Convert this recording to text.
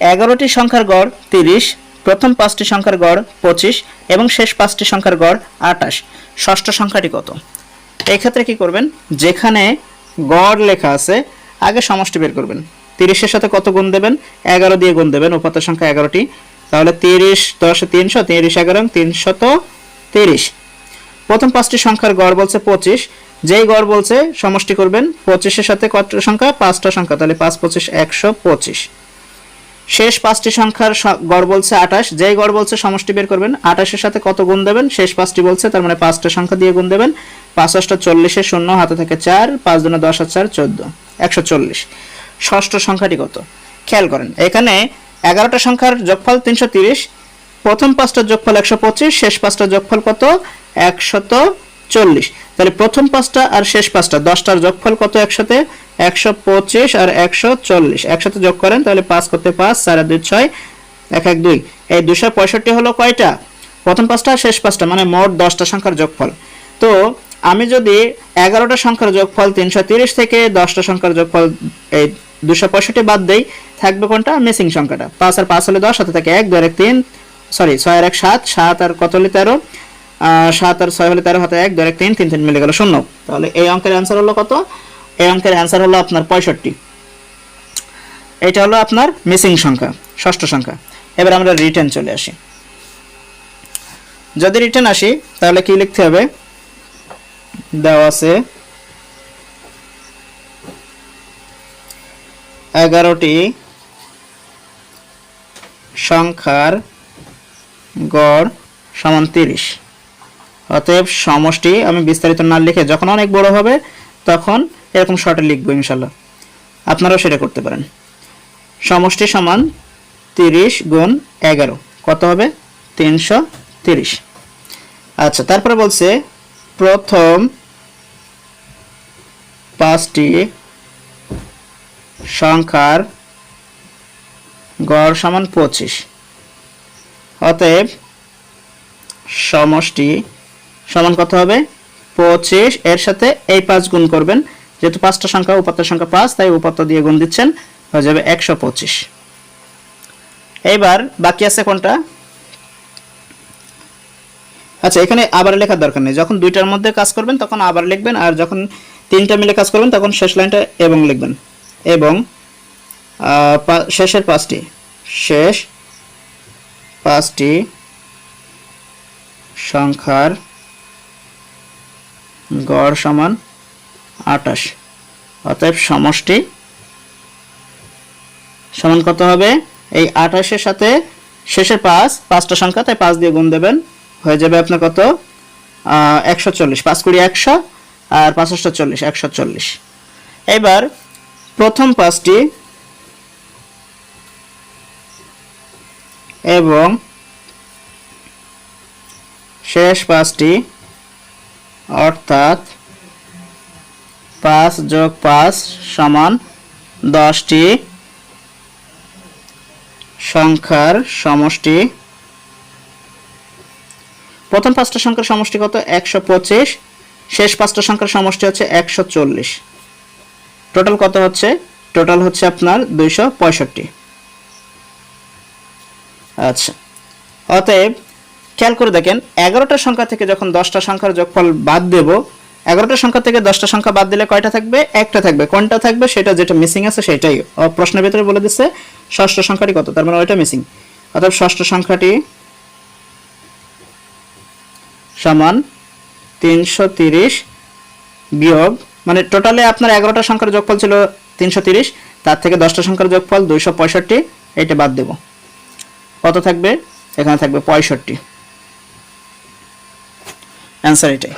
এগারোটি সংখ্যার গড় তিরিশ, প্রথম পাঁচটি সংখ্যার গড় পঁচিশ এবং শেষ পাঁচটি সংখ্যার গড় আটাশ ষষ্ঠ সংখ্যাটি কত? এই ক্ষেত্রে কি করবেন? যেখানে গড় লেখা আছে, আগে সমষ্টি বের করবেন। তিরিশের সাথে কত গুণ দেবেন? এগারো দিয়ে গুণ দেবেন উপাত্ত সংখ্যা এগারোটি। তাহলে তিরিশ দশে তিনশো, তিরিশ এগারো তিনশত তিরিশ। প্রথম পাঁচটি সংখ্যার গড় বলছে পঁচিশ। যেই গড় বলছে, সমষ্টি করবেন, পঁচিশের সাথে কত সংখ্যা? পাঁচটা সংখ্যা। তাহলে পাঁচ, পঁচিশ, একশো পঁচিশ। শেষ পাঁচটি সংখ্যার গড় বলছে আঠাশ। যেই গড় বলছে সমষ্টি বের করবেন, আঠাশের সাথে কত গুণ দেবেন? শেষ পাঁচটি বলছে, তার মানে পাঁচটা সংখ্যা দিয়ে গুণ দেবেন। পাঁচ চল্লিশে শূন্য, হাতে থেকে চার, পাঁচ দুনে দশ আর চার, চোদ্দ, একশো চল্লিশ। ষষ্ঠ সংখ্যাটি কত? খেয়াল করেন, এখানে এগারোটা সংখ্যার যোগফল তিনশো তিরিশ, প্রথম পাঁচটার যোগফল একশো পঁচিশ, শেষ পাঁচটার যোগফল কত? একশত চল্লিশ। তাহলে প্রথম পাঁচটা আর শেষ পাঁচটা, দশটার যোগফল কত একসাথে? একশো পঁচিশ আর একশো চল্লিশ। একসাথে যোগ করেন, তাহলে পাঁচ করতে পাঁচ আর দুই ছয়, এক এক, দুই। এই দুশো পঁয়ষট্টি হলো কয়টা? প্রথম পাঁচটা আর শেষ পাঁচটা মানে মোট দশটা সংখ্যার যোগফল। তো আমি যদি এগারোটা সংখ্যার যোগফল তিনশো তিরিশ থেকে দশটা সংখ্যার যোগফল এই দুশো পঁয়ষট্টি বাদ দেই, থাকবে কোনটা? মিসিং সংখ্যাটা। পাঁচ আর পাঁচ হলে দশ হাতে থাকে এক আর এক, তিন সরি ছয় আর এক, সাত সাত আর কত হলে তেরো? সাত আর ছয় হলে তেরো হাতে এক আর এক, তিন তিন তিন মিলে গেল শূন্য। তাহলে এই অঙ্কের অ্যান্সার হলো কত? এই অঙ্কের অ্যান্সার হলো আপনার পঁয়ষট্টি। এটা হলো আপনার মিসিং সংখ্যা, ষষ্ঠ সংখ্যা। এবার আমরা রিটার্ন চলে আসি। যদি রিটার্ন আসি, তাহলে কি লিখতে হবে? দেওয়া আছে, এগারোটি সংখ্যার গড় সমান তিরিশ। অতএব সমষ্টি আমি বিস্তারিত না লিখে যখন অনেক বড় হবে, তখন এরকম শর্টে লিখব ইনশাল্লাহ আপনারাও সেটা করতে পারেন। সমষ্টি সমান তিরিশ গুণ এগারো। কত হবে? তিনশো তিরিশ। আচ্ছা তারপরে বলছে, প্রথম পাঁচটি সংখ্যার গড় সমান পঁচিশ। অতএব সমষ্টি সমান কত হবে? পঁচিশ। এর সাথে এই পাঁচ গুণ করবেন। যেহেতু পাঁচটা সংখ্যা উপাত্তের সংখ্যা পাঁচ, তাই উপাত্ত দিয়ে গুণ দিচ্ছেন। হয়ে যাবে একশো পঁচিশ। এইবার বাকি আছে কোনটা? আচ্ছা এখানে আবার লেখার দরকার নেই। যখন দুইটার মধ্যে কাজ করবেন, তখন আবার লিখবেন, আর যখন তিনটা মিলে কাজ করবেন, তখন শেষ লাইনটা এবং লিখবেন। এবং শেষের পাঁচটি। শেষ পাঁচটি সংখ্যার গড় সমান আটাশ অতএব সমষ্টি সমান কত হবে? এই আঠাশের সাথে শেষের পাঁচ, পাঁচটা সংখ্যা, তাই পাঁচ দিয়ে গুণ দেবেন, হয়ে যাবে আপনার কত? একশো চল্লিশ। পাঁচ কুড়ি একশো আর পাঁচশো চল্লিশ একশো চল্লিশ। এবার প্রথম পাঁচটি এবং শেষ পাঁচটি অর্থাৎ পাঁচ যোগ পাঁচ সমান দশটি সংখ্যার সমষ্টি। প্রথম পাঁচটা সংখ্যার সমষ্টি কত? একশো পঁচিশ। শেষ পাঁচটা সংখ্যার সমষ্টি হচ্ছে একশো চল্লিশ। টোটাল কত হচ্ছে? টোটাল হচ্ছে আপনার দুইশো পঁয়ষট্টি। আচ্ছা। অতএব খেয়াল করে দেখেন, এগারোটা সংখ্যা থেকে যখন দশটা সংখ্যার যোগফল বাদ দেব, এগারোটা সংখ্যা থেকে দশটা সংখ্যা বাদ দিলে কয়টা থাকবে? একটা থাকবে। কোনটা থাকবে? সেটা যেটা মিসিং আছে সেটাই প্রশ্নের ভিতরে বলে দিচ্ছে, ষষ্ঠ সংখ্যাটি কত? তার মানে ওইটা মিসিং অর্থাৎ ষষ্ঠ সংখ্যাটি সমান তিনশো তিরিশ বিয়োগ মানে টোটালে আপনার এগারোটা সংখ্যার যোগফল ছিল তিনশো তিরিশ, তার থেকে দশটা সংখ্যার যোগফল দুইশো পঁয়ষট্টি, এটা বাদ দেব। কত থাকবে? এখানে থাকবে পঁয়ষট্টি। অ্যান্সার এটাই